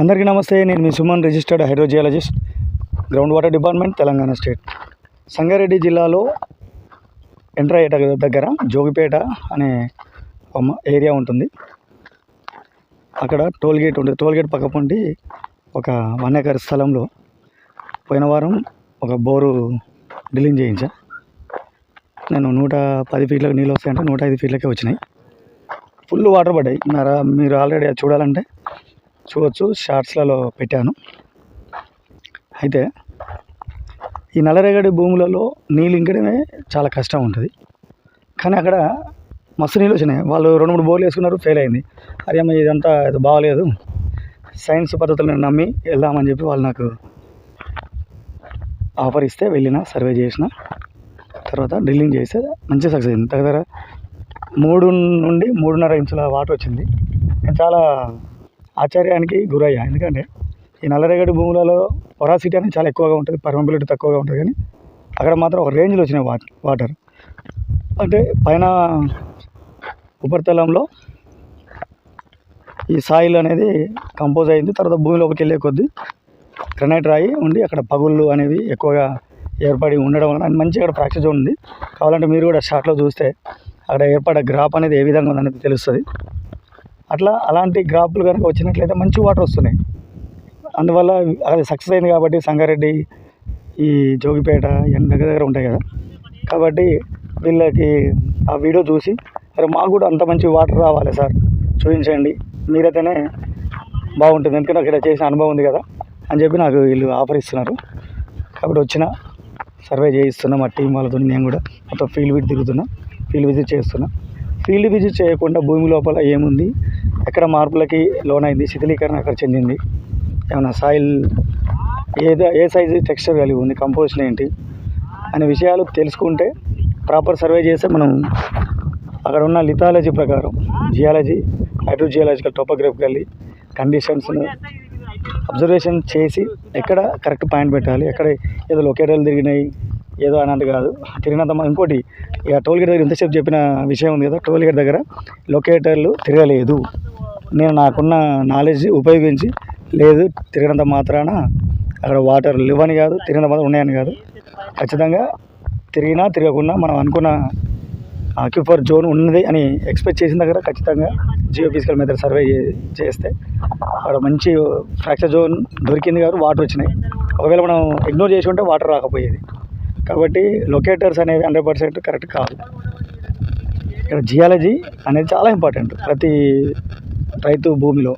అందరికీ నమస్తే నేను మీ Suman registered hydrogeologist ground water department Telangana state. Sangareddy జిల్లాలో ఎంటర్ అయ్యేట దగ్గర జోగిపేట అనే ఏరియా ఉంటుంది. అక్కడ టోల్గేట్ ఉంటుంది టోల్గేట్ పక్క పొంటి ఒక వన్ ఎకర్ స్థలంలో పోయిన వారం ఒక బోరు డ్రిల్లింగ్ చేయించా. నేను నూట పది ఫీట్లకు నీళ్ళు వస్తాయంటే నూట ఐదు ఫీట్లకే వచ్చినాయి. ఫుల్ వాటర్ పడ్డాయి. మరి మీరు ఆల్రెడీ అది చూడాలంటే చూడవచ్చు షార్ట్స్లలో పెట్టాను. అయితే ఈ నల్లరేగడి భూములలో నీళ్ళు ఇంకడమే చాలా కష్టం ఉంటుంది. కానీ అక్కడ మస్తు నీళ్ళు వచ్చినాయి. వాళ్ళు రెండు మూడు బోర్లు వేసుకున్నారు ఫెయిల్ అయింది. అరే అమ్మ ఇదంతా అది బాగాలేదు. సైన్స్ పద్ధతులను నమ్మి వెళ్దామని చెప్పి వాళ్ళు నాకు ఆఫర్ ఇస్తే వెళ్ళిన సర్వే చేసిన. తర్వాత డ్రిల్లింగ్ చేస్తే మంచి సక్సెస్ అయింది. దగ్గర మూడు నుండి మూడున్నర ఇంచుల వాటర్ వచ్చింది. నేను చాలా ఆశ్చర్యానికి గురయ్యా. ఎందుకంటే ఈ నల్లరేగడి భూములలో పొరాసిటీ అనేది చాలా ఎక్కువగా ఉంటుంది పర్మబిలిటీ తక్కువగా ఉంటుంది కానీ అక్కడ మాత్రం ఒక రేంజ్లో వచ్చినాయి వాటర్ వాటర్. అంటే పైన ఉపరితలంలో ఈ సాయిల్ అనేది కంపోజ్ అయింది తర్వాత భూమి లోపలికి వెళ్ళే కొద్దీ గ్రనైట్ రాయి ఉండి అక్కడ పగుళ్ళు అనేవి ఎక్కువగా ఏర్పడి ఉండడం వలన మంచిగా అక్కడ ప్రాక్టీస్ ఉంది. కావాలంటే మీరు కూడా షార్ట్లో చూస్తే అక్కడ ఏర్పడే గ్రాప్ అనేది ఏ విధంగా ఉందనేది తెలుస్తుంది. అట్లా అలాంటి గ్రాపులు కనుక వచ్చినట్లయితే మంచి వాటర్ వస్తున్నాయి. అందువల్ల అది సక్సెస్ అయింది కాబట్టి సంగారెడ్డి ఈ జోగిపేట ఇవన్నీ దగ్గర దగ్గర ఉంటాయి కదా. కాబట్టి వీళ్ళకి ఆ వీడియో చూసి అరే మాకు కూడా అంత మంచి వాటర్ రావాలి సార్ చూపించండి. మీరైతేనే బాగుంటుంది. ఎందుకంటే ఇక్కడ చేసిన అనుభవం ఉంది కదా. అని చెప్పి నాకు వీళ్ళు ఆఫర్ ఇస్తున్నారు. కాబట్టి వచ్చిన సర్వే చేయిస్తున్నా మా టీం వాళ్ళతో నేను కూడా. మొత్తం ఫీల్డ్ విజిట్ తిరుగుతున్నా ఫీల్డ్ విజిట్ చేస్తున్నా. ఫీల్డ్ విజిట్ చేయకుండా భూమి లోపల ఏముంది? ఎక్కడ మార్పులకి లోనైంది? శిథిలీకరణ అక్కడ చెందింది? ఏమైనా సాయిల్ ఏదో ఏ సైజు టెక్స్చర్ కలిగి ఉంది? కంపోజిషన్ ఏంటి? అనే విషయాలు తెలుసుకుంటే ప్రాపర్ సర్వే చేస్తే మనం అక్కడ ఉన్న లిథాలజీ ప్రకారం జియాలజీ హైడ్రో హైడ్రోజియాలజికల్ టోపోగ్రఫికల్లీ కండిషన్స్ను అబ్జర్వేషన్ చేసి ఎక్కడ కరెక్ట్ పాయింట్ పెట్టాలి? ఎక్కడ ఏదో లొకేటర్లు తిరిగినాయి? ఏదో అన్నట్టు కాదు. తిరిగినంత ఇంకోటి ఇక టోల్ గేట్ దగ్గర ఎంతసేపు చెప్పిన విషయం ఉంది కదా టోల్ గేట్ దగ్గర లొకేటర్లు తిరగలేదు. నేను నాకున్న నాలెడ్జ్ ఉపయోగించి లేదు తిరిగినంత మాత్రాన అక్కడ వాటర్ లేవని కాదు తిరిగినంత మాత్రం ఉన్నాయని కాదు. ఖచ్చితంగా తిరిగినా తిరగకుండా మనం అనుకున్న ఆక్యుపర్ జోన్ ఉన్నది అని ఎక్స్పెక్ట్ చేసిన దగ్గర ఖచ్చితంగా జియో ఫిజికల్ మెథడ్ సర్వే చేస్తే అక్కడ మంచి ఫ్రాక్చర్ జోన్ దొరికింది కాబట్టి వాటర్ వచ్చినాయి. ఒకవేళ మనం ఇగ్నోర్ చేసి ఉంటే వాటర్ రాకపోయేది. కాబట్టి లొకేటర్స్ అనేవి హండ్రెడ్ పర్సెంట్ కరెక్ట్ కాదు ఇక్కడ జియాలజీ అనేది చాలా ఇంపార్టెంట్ ప్రతి రైతు భూమిలో.